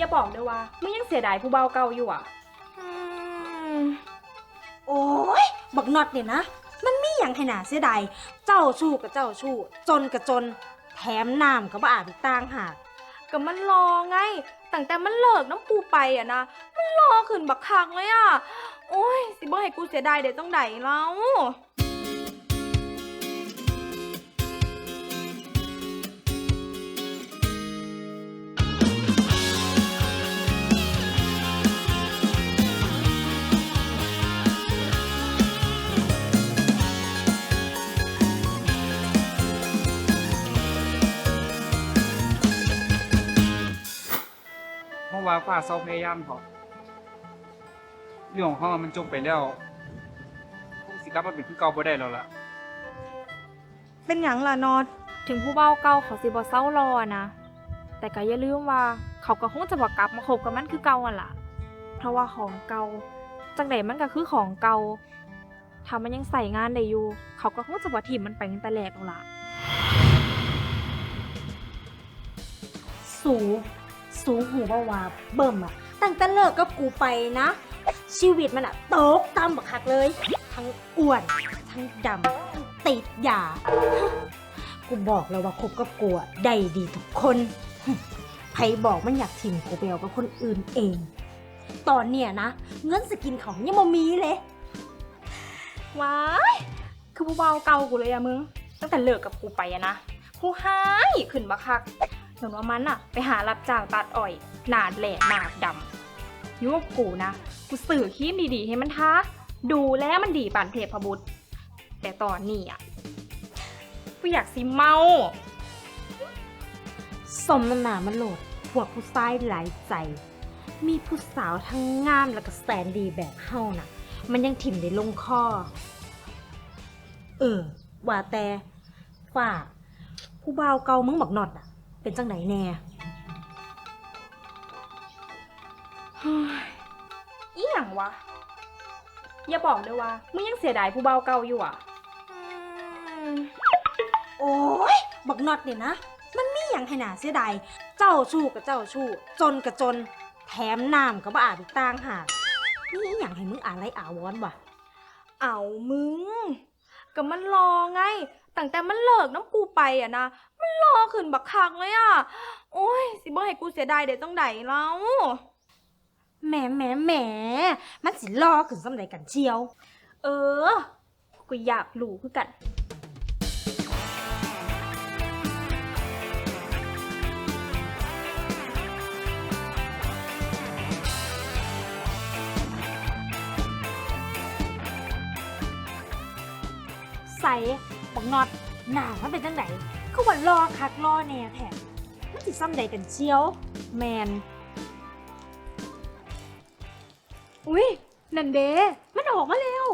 อย่าบอกเด้อว่ามึงยังเสียดายผู้เบาเก่าอยู่อะ อืมโอ้ย บักน็อตเนี่ยนะ มันมีอย่างให้หนาเสียดายเจ้าชู้กับเจ้าชู้จนกับจน แถมน้ำก็บ่อาบอีกต่างหากก็มันรอไงตั้งแต่มันเลิกน้ำปูไปอะนะ มันรอขึ้นบักคักเลยอะโอ้ย สิบ่ให้กูเสียดายเดี๋ยวต้องไดแล้ว ว่าฟ้าเศร้าพยายามเขาเรื่องของเขามันจบไปแล้วคงสิกลับมาเป็นคือเก่าบ่ได้แล้วล่ะ เป็นอย่างล่ะนอดถึงผู้เบาเก่าเขาสิบ่เศร้ารอนะ แต่ก็อย่าลืมว่าเขาก็คงจะบอกกลับมาคบกับมันคือเก่าอะล่ะ เพราะว่าของเก่าจังไดมันก็คือของเก่าถ้ามันยังใส่งานได้อยู่ เขาก็คงจะบ่ทิมมันไปตั้งแต่แรกแล้วล่ะ สู สูงหูบ่าวาเบิ่มอะตั้งแต่เลิกกับกูไปนะ ชีวิตมันอะตกต่ำบักคักเลย ทั้งอ้วน ทั้งดำทั้งติดยา กูบอกแล้วว่าคบกับกูอะได้ดีทุกคนใครบอกมันอยากถิ่มกูไปเอากับคนอื่นเอง ตอนเนี้ยนะ เงินสกินของยังบ่มีเลย ว้าย คือผู้เบาเก่ากูเลยอะมึง ตั้งแต่เลิกกับกูไปอะนะ ผู้หายขึ้นบักคัก หมือนว่ามันอะไปหารับจ้างตัดอ้อยหนาดแหลกหนาดดำยุ่งกับกูนะ กูสื่อครีมดีๆให้มันทาดูแล้วมันดีป่านเทพบุตร แต่ตอนนี้อะกูอยากสิเมาสมน้ำหนามันโหลดพวกผู้ชายหลายใจ มีผู้สาวทั้งงามแล้วก็แสนดีแบบเฮาน่ะ มันยังถิ่มได้ลงคอ เออ ว่าแต่ฝ่าผู้บ่าวเกามึงบักนอดอะ เป็นจังไหนแน่อีหยังวะ อย่าบอกด้วยว่ามึงยังเสียดายผู้เบาเก่าอยู่อะ โอ้ยบักนอดเนี่ยนะ มันมีอย่างให้หนาเสียดายเจ้าชู้กับเจ้าชู้จนกับจน แถมน้ำก็บ่อาบอีกต่างหากนี่อหย่างให้มึงอ่านไรอาวอนวะเอามึง ก็มันรอไง ตั้งแต่มันเลิกน้ำกูไปอะนะ มันรอขึ้นบักคักเลยอะโอ้ย สิบ่ให้กูเสียดายเดี๋ยวต้องไดแล้วแหมแหมแหมมันสิรอขึ้นสำใดกันเชียว เออ กูอยากรู้คือกัน ใส่ บักนอดหนามันเป็นจังไหนเขาว่ารอคักรอแน่แท้มันสิซ้ำใดกันเชียว แมน อุ้ยนันเดมันออกมาแล้ว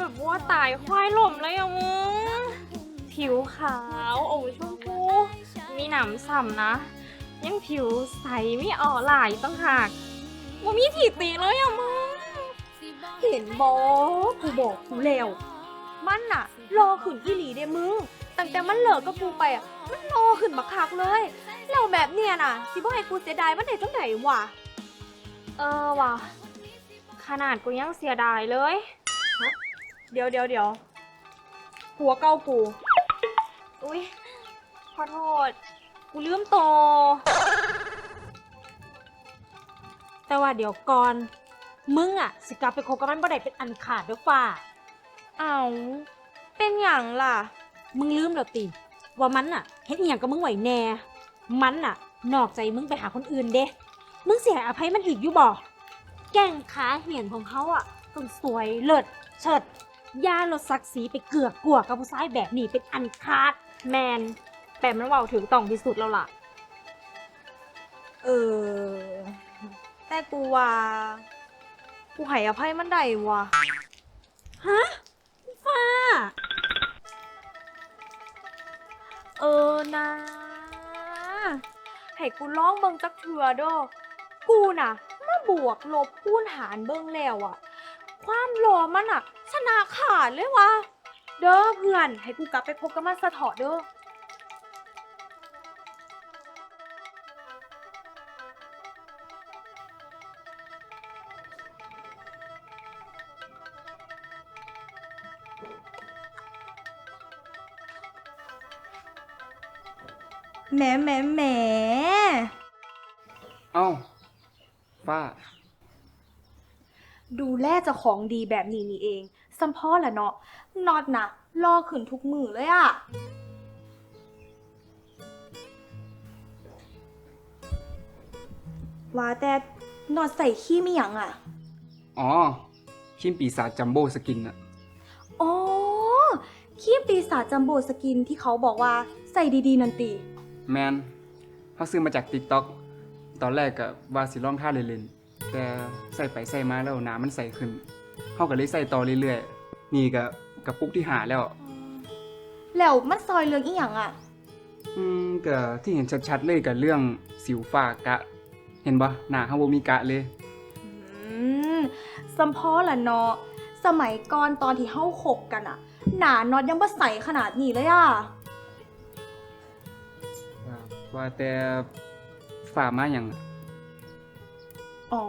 แบบว่าตายควายหล่มเลยอะมึง ผิวขาวโอมชมพู มีหนำส่ำนะ ยังผิวใสไม่อ่อหลายตั้งหากว่ามีถีตีเลยอะมึง เห็นบอกูบอกกูแล้ว มันน่ะ รอขึ้นที่หลีเด้มึง ตั้งแต่มันเลิกกับกูไปอะมันรอขึ้นมาคักเลย แล้วแบบเนี้ยน่ะสิบ่ให้กูเสียดายมันได้จังไหนวะ เออว่ะขนาดกูยังเสียดายเลย เดี๋ยวเดี๋ยวเดี๋ยวหัวเก้ากูอุ้ยขอโทษ กูลืมโต แต่ว่าเดี๋ยวก่อน มึงอะสิกลับไปคบกับมันบ่ได้เป็นอันขาดเด้อฝ่า เอาเป็นอย่างล่ะ มึงลืมแล้วติ ว่ามันอะเฮ็ดอหย่างกับมึงไหวแน่ มันอะนอกใจมึงไปหาคนอื่นเด้ มึงเสียอภัยมันอีกอยู่บ่ แก่งขาเหียนของเขาอะต้องสวยเลิศเฉิด ยาลดศักดิ์ศรีไปเกือกกลัวกับผู้ชายแบบนี้เป็นอันขาดแมนแต่มันเว่าถึงต้องที่สุดแล้วล่ะ เออ แต่กูว่า กูให้อภัยมันได้วะฮะฟ้า เออนะให้กูลองเบิ่งจักเถื่อเด้อกูน่ะมาบวกลบคูณหารเบิ่งแล้วอะความหล่อมันอะ ชนะขาดเลยวะเด้อเพื่อน ให้กูกลับไปพบกับมันสะเถาะเด้อ แหมแหมแหมเอ้าฟ้า ดูแลเจะของดีแบบนี้นี่เอง สัมพ่อแหละเนาะนอดนะรอขึ้นทุกมือเลยอะว่าแต่นอดใส่ขี้มีหยังอะอ๋อคิมปีศาจจัมโบ้สกินอะอ๋อครีมปีศาจจัมโบสกินที่เขาบอกว่าใส่ดีๆ นันตีแมนเขาซื้อมาจาก TikTok ตอนแรกก็ว่าสิลองท่าเล่นๆแต่ใส่ไปใส่มาแล้วน้ำมันใสขึ้นเขาก็เลยใส่ต่อเรื่อยๆ นี่ก็กระปุกที่หาแล้ว แล้วมันซอยเรื่องอีหยังอะอืมก็ที่เห็นชัดๆเลยกับเรื่องสิวฝ้ากะ เห็นปะหน้าเขาบ่มีกะเลย อืมสัมพ่อแหละเนาะสมัยก่อนตอนที่เฮาคบกันอะหนานอดยังบ่ใสขนาดนี้เลยอะว่าแต่ฝ่ามาอย่างอ๋อ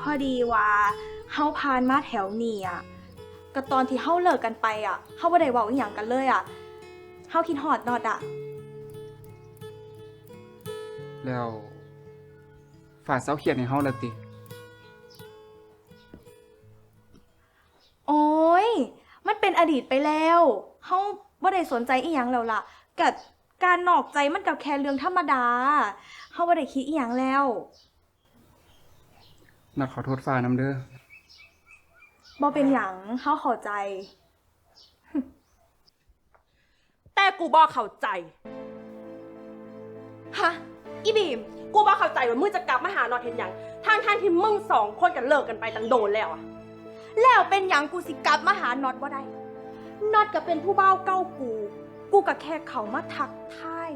พอดีว่าเฮาผ่านมาแถวนี้อะ ก็ตอนที่เฮาเลิกกันไปอะเฮาบ่ได้เว้าอีหยังกันเลยอะเฮาคิดฮอดนอดอะแล้วฝ่าเศร้าเครียดในเฮาละติ โอ้ย มันเป็นอดีตไปแล้ว เฮาบ่ได้สนใจอีหยังแล้วล่ะกับการนอกใจมันกับแค่เรื่องธรรมดา เฮาบ่ได้คิดอีหยังแล้ว นัดขอโทษฝ่าน้ำเด้อ บ่เป็นหยังเฮาเข้าใจ แต่กูบอกเข้าใจฮะอีบีม กูบอกเข้าใจว่ามึงจะกลับมาหานอตเห็นหยังทางทางที่มึงสองคนกันเลิกกันไปตั้งโดนแล้วอะแล้วเป็นหยังกูสิกลับมาหาน็อตบ่ได้น็อตก็เป็นผู้บ่าเก้ากู กูก็แค่เขามาทักทาย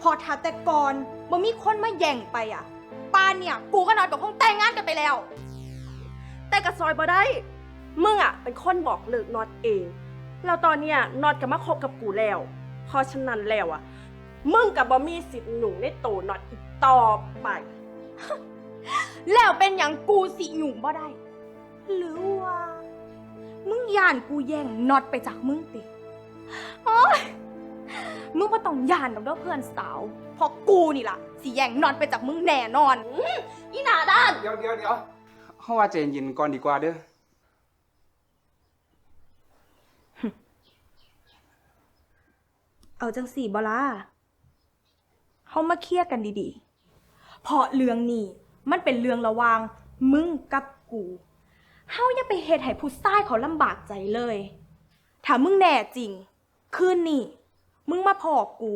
พอทักแต่ก่อนบ่มีคนมาแย่งไปอะปานเนี่ย กูก็น็อตก็คงแต่งงานกันไปแล้ว แต่กระซอยบ่ได้ มึงอะเป็นคนบอกเลิกนอตเอง แล้วตอนเนี้ยนอตก็มาคบกับกูแล้ว เพราะฉะนั้นแล้วอะมึงกับบ่มีสิทธิ์หนุ่งในโตนอตอีกต่อไป แล้วเป็นหยังกูสิหยุ่งบ่ได้ หรือว่า มึงย่านกูแย่งน็อตไปจากมึงติโอ๊ยมึงบ่ต้องย่านดอกเด้อเพื่อนสาวเพราะกูนี่ล่ะสิแย่งน็อตไปจากมึงแน่นอน อีหนาด้าน เดี๋ยวเดี๋ยวเดี๋ยว เฮาว่าใจเย็นก่อนดีกว่าเด้อ เอาจังสี่บล่ะเขามาเคลียร์กันดีๆ เพราะเรื่องนี้มันเป็นเรื่องระหวางมึงกับกู เฮาอย่าไปเฮ็ดให้ผู้ชายเขาลำบากใจเลย ถ้ามึงแน่จริง คืนนี้มึงมาพอกู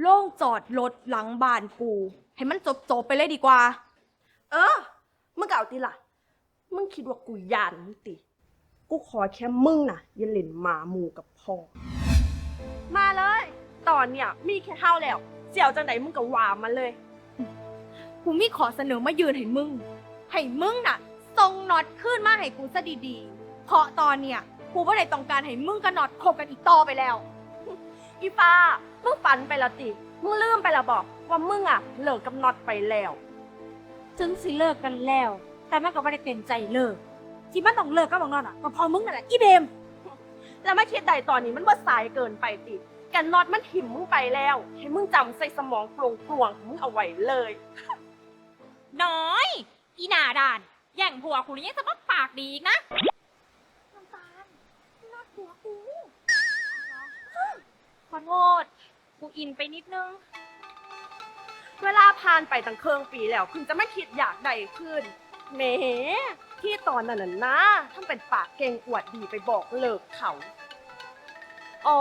โล่งจอดรถหลังบ้านกู ให้มันจบๆไปเลยดีกว่า เออ มึงก็เอาติล่ะ มึงคิดว่ากูยานมึงติ กูขอแค่มึงน่ะอย่าเล่นหมาหมูกับพ่อ มาเลย ตอนเนี้ยมีแค่เท่าแล้ว เสี่ยวจังไหนมึงก็ว่ามาเลย กูมีขอเสนอมายืนให้มึง ให้มึงน่ะส่งน็อตขึ้นมาให้กูซะดีๆ เพราะตอนเนี้ยกูไม่ได้ต้องการให้มึงกับน็อตคบกันอีกต่อไปแล้ว อีฟ้ามึงฝันไปและติ มึงลืมไปและบอกว่ามึงอะเลิกกับน็อตไปแล้วถึงสิเลิกกันแล้ว แต่มันก็ไม่ได้เต็มใจเลิก ที่มันต้องเลิกก็บอกนอนอะก็เพอมึงนั่นแหละอีเบม แล้วมาคิดใดตอนนี้มันว่าสายเกินไปติกันน็อตมันถิ่มมึงไปแล้ว ให้มึงจำใส่สมองโปร่งปลวงๆของมึงเอาไว้เลย น้อย อีหนาด่าน แย่งผัวคุณยังจะมาปากดีอีกนะขอโทษ กูอินไปนิดนึง เวลาผ่านไปตั้งเครื่องปีแล้ว คุณจะไม่คิดอยากใดขึ้น แหมที่ตอนนั้นน่ะนะทำเป็นปากเก่งอวดดีไปบอกเลิกเขา อ๋อ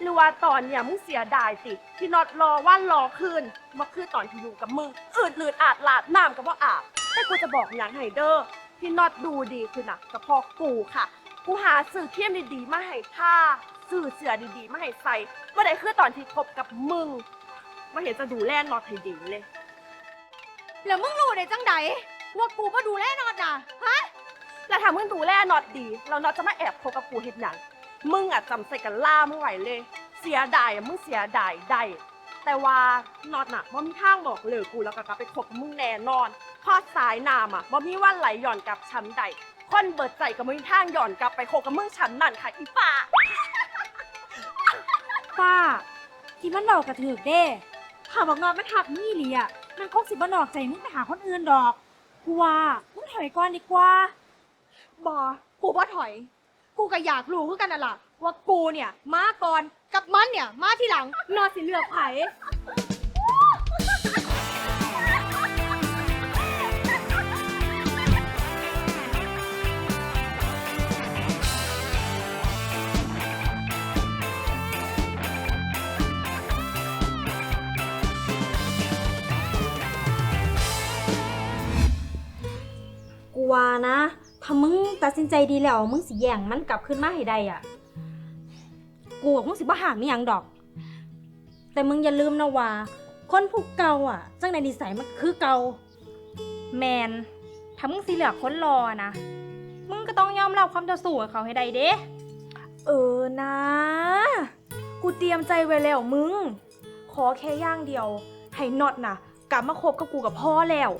หรือว่าตอนเนี่ยมึงเสียดายติที่น็อตรอว่านรอคืนมาคือตอนที่อยู่กับมึงอืดลืดอาดลาดน้ำกับว่าอาบแต่กูจะบอกอย่างไฮเดอร์ที่น็อตดูดีขึ้นะกับพอกูค่ะ กูหาสื่อเทียมดีๆมาให้ท่าสื่อเสือดีๆมาให้ใส่เมื่อใดคือตอนที่คบกับมึงมาเห็นจะดูแลน็อตให้ดีเลย แล้วมึงรู้ได้จังใด ว่ากูมาดูแลนอดน่ะฮะแล้วถ้ามึงดูแลน็อตดีแล้วน็อตจะมาแอบคบกับกูเห็นหยังมึงอะจำใส่กันล่ามึงไหวเลย เสียดายอะมึงเสียดายได้ แต่ว่าน็อตน่ะบ่มีทางบอกเลิกกูแล้วก็กลับไปคบกับมึงแน่นอนพอสายน้ำอะบ่มีวันไหลหย่อนกลับชั้นใดคนเบิดใจก็บ่มีทางหย่อนกลับไปคบกับมึงชั้นนั่นค่ะอีป้าป้าที่มันดอกกระถือเด้ถ้าบอกนอนไม่ทักนี่หลีอะมันคงสิบ่นอกใจมึงไปหาคนอื่นดอก กูว่ามึงถอยก่อนดีกว่า บอกูบ่ถอย กูก็อยากรู้คือกันน่ะล่ะว่ากูเนี่ย มาก่อนกับมันเนี่ย มาทีหลังนอดสิเลือกไผ กูว่านะ ถ้ามึงตัดสินใจดีแล้ว มึงสิแย่งมันกลับขึ้นมาให้ได้อะ กูกับมึงสิบ่ห่างนี่ยังดอก แต่มึงอย่าลืมนะว่า คนผูกเก่าอะ จังในนิสัยมันคือเก่า แมน ถ้ามึงสิเหลือคนรอนะ มึงก็ต้องยอมรับความเจ้าสู้ของเขาให้ได้เด้เออนะ กูเตรียมใจไว้แล้วมึง ขอแค่อย่างเดียว ให้น็อตน่ะกลับมาคบกับกูกับพ่อแล้ว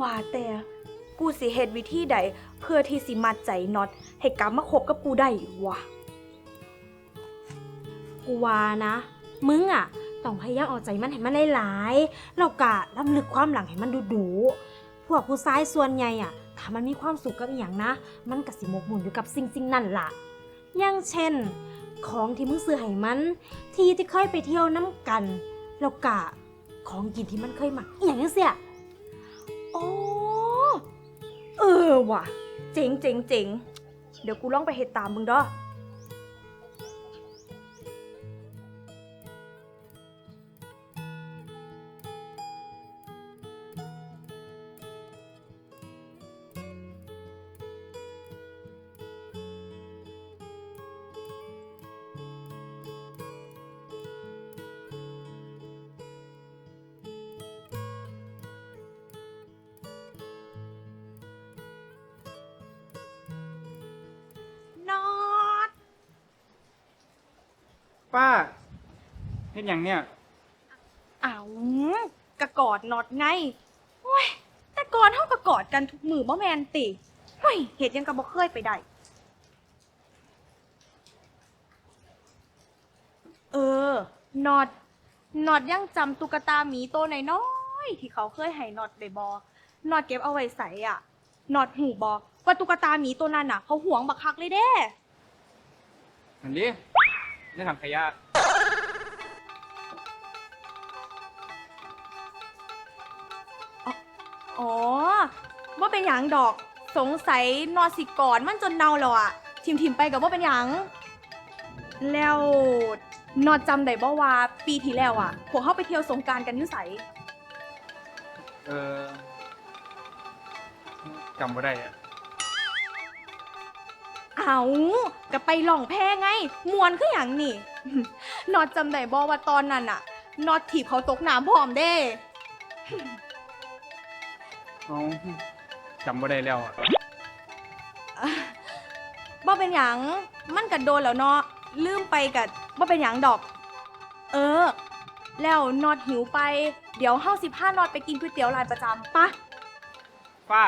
ว่าแต่กูสิเฮ็ดวิธีใดเพื่อที่สิมัดใจน็อตให้กลับมาคบกับกูได้วะ กูว่านะ มึงอะ ต้องพยายามเอาใจมันให้มันหลายๆแล้วก็ล้ำลึกความหลังให้มันดูดูๆพวกผู้ชายส่วนใหญ่อะถ้ามันมีความสุขกับอหย่างนะ มันก็สิหมกมุ่นอยู่กับสิ่งสิ่งๆนั่นล่ะ อย่างเช่น ของที่มึงซื้อให้มัน ที่ที่เคยไปเที่ยวน้ำกัน แล้วก็ของกินที่มันเคยหมักอหย่างนี้เสีย โอ้เออว่ะ เจ๋งเจ๋งเจ๋งเดี๋ยวกูลองไปเห็ดตามมึงเด้อ ป้าเฮ็ดหยังเนี่ยอ้าวกะกอดนอดไงโอ้ยแต่ก่อนเท่ากับกอดกันทุกมือบ่แมนติเฮ้ยเหตุยังกับบ่เคยไปได้เออนอดนอดยังจำตุ๊กตาหมีตัวน้อยๆที่เขาเคยให้นอดได้บอนอดเก็บเอาไว้ใส่อะนอดหูบอว่าตุ๊กตาหมีตัวนั้นน่ะ เขาหวงบักคักเลยเด้อันนี้ ในถังขยะอ๋อว่าเป็นหยังดอก สงสัยนอนสิก่อนมันจนเน่าแล้วอะทิมทิมๆไปกับว่าเป็นหยัง แล้วนอดจำได้บ่ว่าปีที่แล้วอะพวกเขาไปเที่ยวสงกรารกันอยุ่ไสเออจำบ่ได้อะ เอาก็ไปล่องแพไง มวนคืออย่างนี่ นอดจำได้บ่ว่าตอนนั้นอะนอดถีบเขาตกน้ำพร้อมเด้ เอาจำบ่ได้แล้วอะบ่เป็นหยังมันกัดโดนแล้วเนาะลืมไปกัดบ่เป็นหยังดอก เออ แล้วนอดหิวไป เดี๋ยวเฮาสิพานอดไปกินก๋วยเตี๋ยวร้านประจำปะ ป้า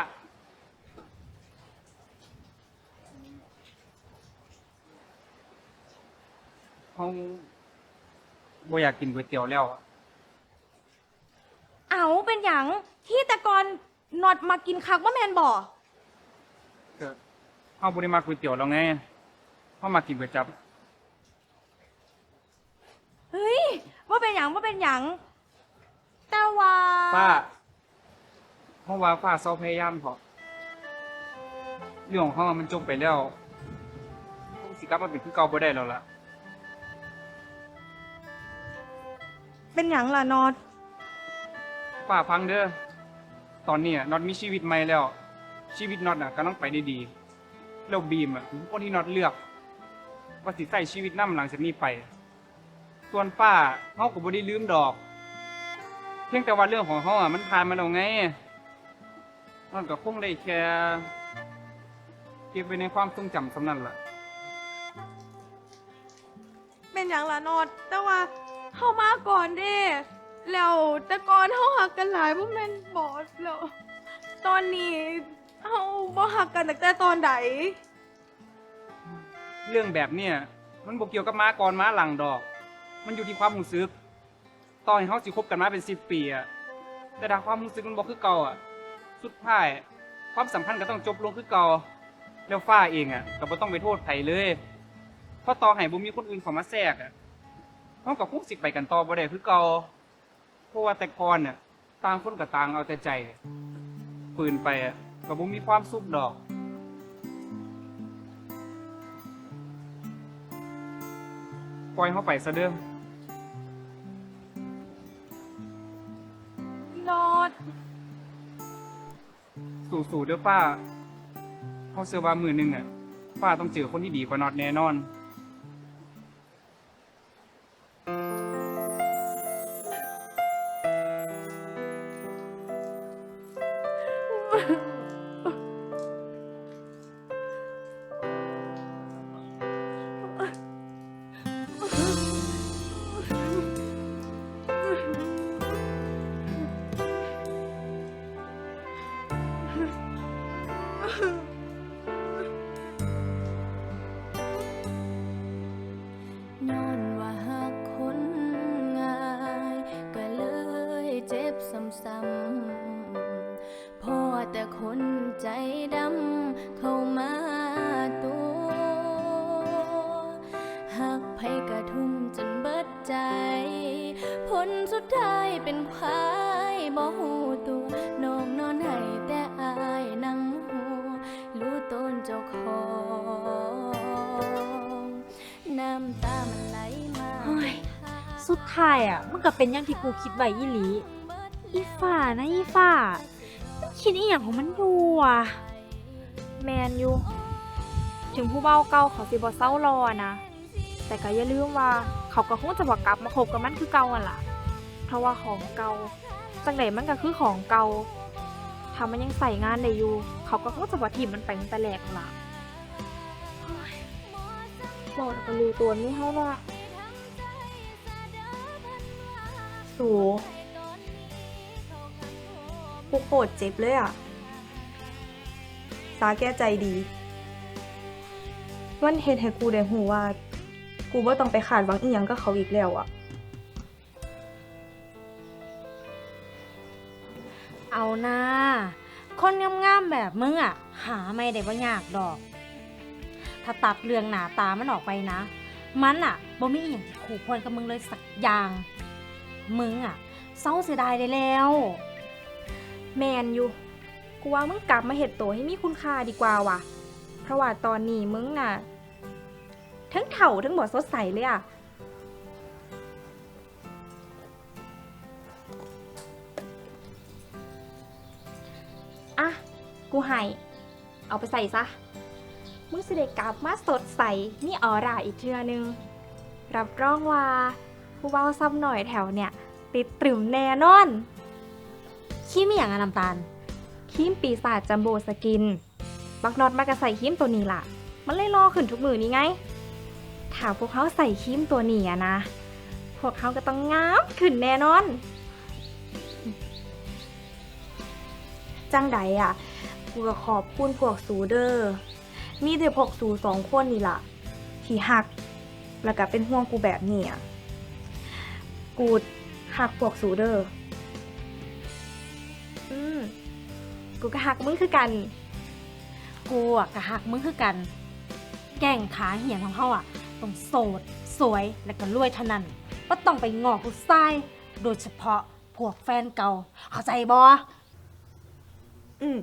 เขาบ่อยากกินก๋วยเตี๋ยวแล้วอะเอาเป็นหยังที่แต่ก่อนนอดมากินคักว่าแมนบ่ก็เขาบ่ได้มาก๋วยเตี๋ยวแล้วไงเขามากินก๋วยจั๊บเฮ้ยว่าเป็นหยังว่าเป็นหยังแต่ว่าป้าเพราะว่าป้าเศร้าพยายามพอเรื่องของเขามันจบไปแล้วเขาสิกลับมาเป็นคือเก่าบ่ได้แล้วล่ะ เป็นหยังล่ะนอดป้าพังเด้อ ตอนนี้อะน็อตมีชีวิตใหม่แล้ว ชีวิตน็อตน่ะกำลังไปได้ดี แล้วบีมอะคือคนที่น็อตเลือก ว่าสิใช้ชีวิตนำหลังจากนี้ไป ส่วนป้าเฮาก็บ่ได้ลืมดอก เพียงแต่ว่าเรื่องของเฮาอะมันผ่านมาแล้วไงมันก็คงได้แค่เก็บไว้ในความทรงจำสำนั้นล่ะ เป็นอย่างละนอดแต่ว่า เฮามาก่อนเด้แล้วแต่ก่อนเฮาหักกันหลายบ่แม่นบอสแล้ว ตอนนี้เฮาบ่หักกันตั้งแต่ตอนใดเรื่องแบบเนี้ยมันบ่เกี่ยวกับม้าก่อนม้าหลังดอก มันอยู่ที่ความรู้สึกตอให้เฮาสิคบกันมาเป็น10ปีอะแต่ถ้าความรู้สึกมันบ่คือเก่าอะสุดท้ายความสัมพันธ์ก็ต้องจบลงคือเก่าแล้วฟ้าเองอะก็บ่ต้องไปโทษไผเลยเพราะต่อให้บ่มีคนอื่นเข้ามาแทรกอะ เฮาก็คงสิไปกันต่อบ่ได้คือเก่าเพราะว่าแต่ก่อนน่ะต่างคนก็ต่างเอาแต่ใจปืนไปอะก็บ่มีความสุขดอก ปล่อยเขาไปซะเด้อนอดสู่ๆเด้อป้าเขาเชื่อว่ามือหนึงอะป้าต้องเจอคนที่ดีกว่านอดแน่นอน ผลสุดท้ายเป็นควายบ่หูตัวน้องนอนให้แต่อายนั่งหัวรู้ตนเจ้าของน้ำตามันไหลมาเฮ้ยสุดท้ายอะมันก็เป็นอย่างที่กูคิดไว้อีหลี อีฝ่านะอีฝ่ามันคิดอีหยังของมันอยู่อะแมนอยู่ ถึงผู้เบาเก่าเขาสิบ่เศร้ารอนะ แต่ก็อย่าลืมว่าเขาก็คงจะบอกกลับมาคบกับมันคือเก่าอะล่ะ เพราะว่าของเก่าจังไหนมันก็คือของเก่าถ้ามันยังใส่งานได้อยู่ เขาก็คงจะบ่ทิมมันไปตั้งแต่แรกล่ะบอกแล้วก็รู้ตัวนี่เฮาว่าสูกูโคตรเจ็บเลยอะ สาแก้ใจดี มันเฮ็ดให้กูได้หูว่า กูว่าต้องไปขาดหวังอีหยังกับเขาอีกแล้วอะเอานะคนงามๆแบบมึงอะหาไม่ได้ว่ายากดอก ถ้าตัดเรื่องหนาตามันออกไปนะ มันอะบ่มีอหย่างที่คู่ควรกับมึงเลยสักอย่าง มึงอะเศร้าเสียดายได้แล้ว แมนอยู่กูว่ามึงกลับมาเห็ดตัวให้มีคุณค่าดีกว่าว่ะ เพราะว่าตอนนี้มึงน่ะ ทั้งเถ่าทั้งหมดสดใสเลยอะอะ กูให้ เอาไปใส่ซะมึงสิได้กลับมาสดใสมีออร่าอีกเทือนึง รับรองว่า ผู้เบาซ้ำหน่อยแถวเนี่ย ติดตรึมแน่นอนขี้ม่อย่างอะน้ำตาลครีมปีศาจจัมโบสกิน บักนอตมากระใส่ครีมตัวนี้ล่ะ มันเลยรอขึ้นทุกมือนี่ไง ถ้าพวกเขาใส่ครีมตัวนี้อะนะ พวกเขาก็ต้องงามขึ้นแน่นอน จังใดอะกูก็ขอบคุณพวกสูเดอร์มีแต่พวกสูสองคนนี่ล่ะ ที่หัก แล้วก็เป็นห่วงกูแบบนี้อะกูหักพวกสูเดอร์อืมกูก็หักมึงคือกัน กูอะกะหักมึงคือกัน แก่งขาเหี่ยงของเขาอะ ต้องโสด สวยและก็รวยเท่านั้นว่าต้องไปงอกผู้ชาย โดยเฉพาะพวกแฟนเก่า เข้าใจบออืม